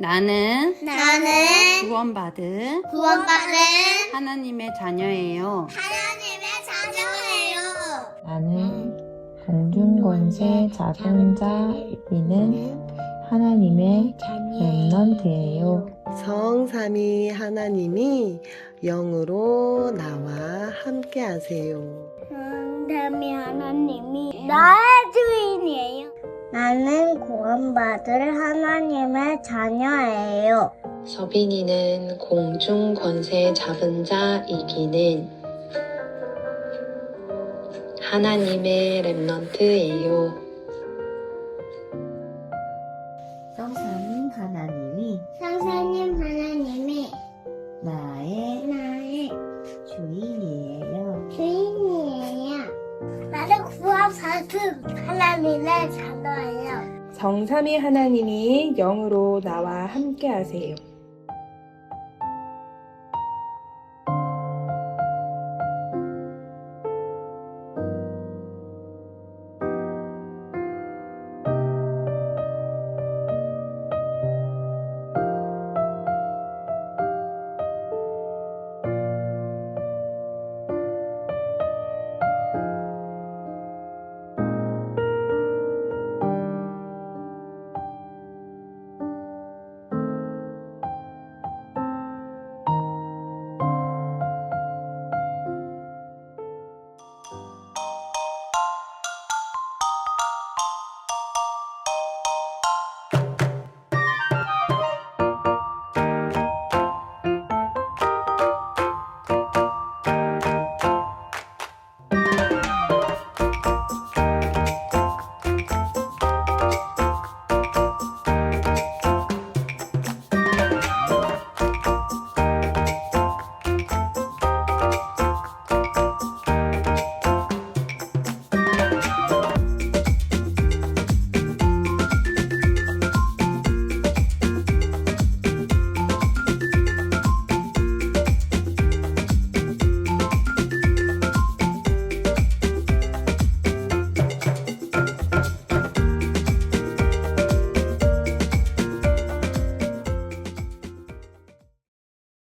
나는 나는 구원받은 구원받은 하나님의 자녀예요. 하나님의 자녀예요. 나는 공중권세 잡은 자이는 하나님의 렘넌트예요. 성삼위 하나님이 영으로 나와 함께 하세요. 하나님이 하나님이 나의 주인이에요. 나는 구원받을 하나님의 자녀예요. 서빈이는 공중 권세 잡은 자이기는 하나님의 렘넌트예요. 구원받은 하나님의 자녀예요. 성삼위 하나님이 영으로 나와 함께 하세요.